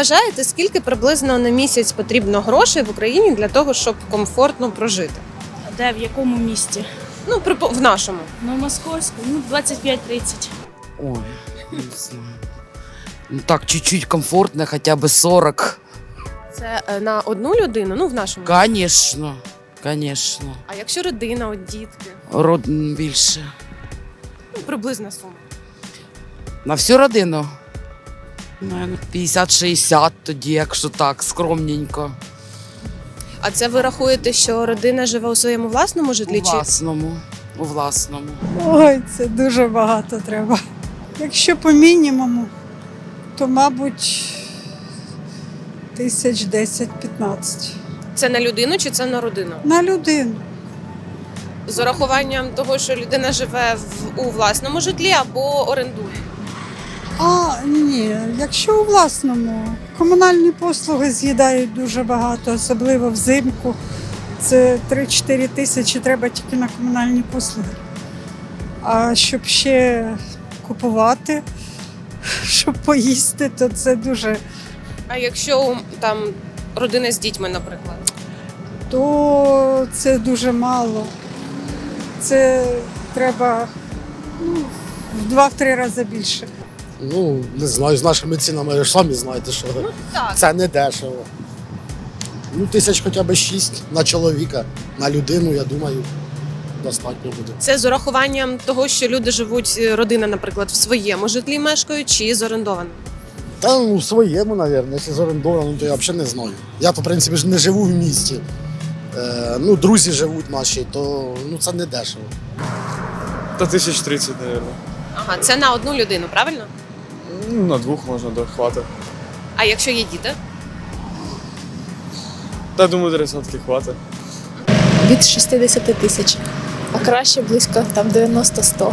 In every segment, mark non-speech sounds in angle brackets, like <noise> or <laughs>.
вважаєте, скільки приблизно на місяць потрібно грошей в Україні для того, щоб комфортно прожити? Де, в якому місті? Ну, при- в нашому. Ну, московську, ну, 25-30. Ой, не знаю. Ну так, чуть-чуть комфортно, хотя бы 40. Це е, на одну людину, ну в нашому. Конечно, конечно. А якщо родина, от дітки, Род більше. ну приблизна сума. На всю родину. Наверно, 50-60 тоді, якщо так, скромненько. А це ви рахуєте, що родина живе у своєму власному У житлі? Чи власному. У власному. Ой, це дуже багато треба. Якщо по мінімуму, то, мабуть, тисяч 10-15 це на людину чи це на родину? на людину. З урахуванням того, що людина живе в у власному житлі або орендує. Ні, якщо у власному, комунальні послуги з'їдають дуже багато, особливо взимку. Це 3-4 тисячі треба тільки на комунальні послуги. А щоб ще купувати, <laughs> щоб поїсти, то це дуже А якщо там родина з дітьми, наприклад, то це дуже мало. Це треба ну, в два-три рази більше. Ну, не знаю, з нашими цінами ви ж самі знаєте, що так. це не дешево. Ну, тисяч хоча б шість на чоловіка, на людину, я думаю, достатньо буде. Це з урахуванням того, що люди живуть, е, родина, наприклад, в своєму житлі мешкають чи з орендованим. Та ну, в своєму, мабуть, якщо зорендовано, то я взагалі не знаю. Я, то, в принципі, ж не живу в місті. Е, ну, друзі живуть наші, то ну, це не дешево. Та тисяч тридцять, мабуть. Ага, це на одну людину, правильно? Ну, на двох можна дохвати. А якщо є діти? Та думаю, тридцятки хватить. від 60 тисяч, а краще близько там 90-100.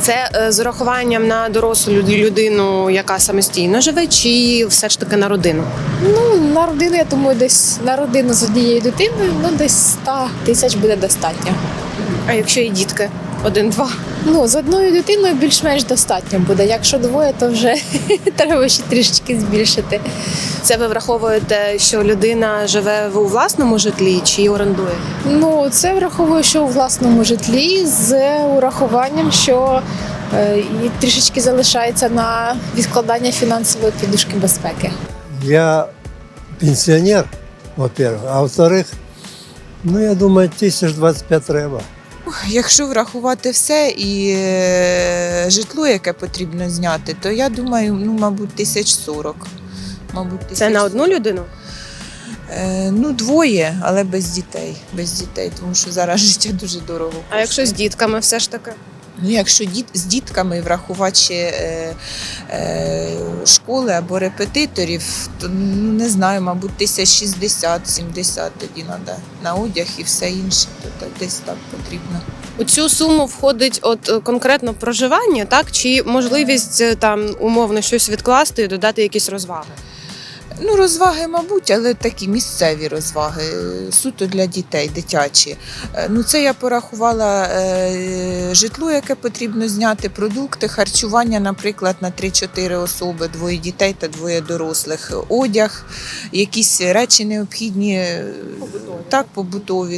Це е, з урахуванням на дорослу люд- людину, яка самостійно живе, чи все ж таки на родину? Ну, на родину, я думаю, десь на родину з однією дитиною, ну десь 100 тисяч буде достатньо. А якщо є дітки? Один-два. Ну, з одною дитиною більш-менш достатньо буде. Якщо двоє, то вже <laughs> треба ще трішечки збільшити. Це ви враховуєте, що людина живе в- у власному житлі чи орендує? Ну, це враховую, що у власному житлі з урахуванням, що е, і трішечки залишається на відкладання фінансової підушки безпеки. Я пенсионер, во-первых, а во-вторых, ну я думаю, тисяч 25 треба. Якщо врахувати все і е, житло, яке потрібно зняти, то я думаю, ну, мабуть, тисяч сорок. Мабуть, Це тисяч на одну людину? Е, ну, двоє, але без дітей. Без дітей, тому що зараз <laughs> життя дуже дорого. А якщо з дітками все ж таки? Ну, якщо діт, з дітками врахувати ще е, е, школи або репетиторів, то ну, не знаю, мабуть, тисяч 60-70 тоді треба на одяг і все інше, то так, десь так потрібно. У цю суму входить от е, конкретно проживання, так чи можливість е, там умовно щось відкласти і додати якісь розваги? Ну, розваги, мабуть, але такі місцеві розваги, е, суто для дітей, дитячі. Е, Ну, це я порахувала е, житло, яке потрібно зняти, продукти, харчування, наприклад, на 3-4 особи, двоє дітей та двоє дорослих, одяг, якісь речі необхідні, побутові. так, побутові.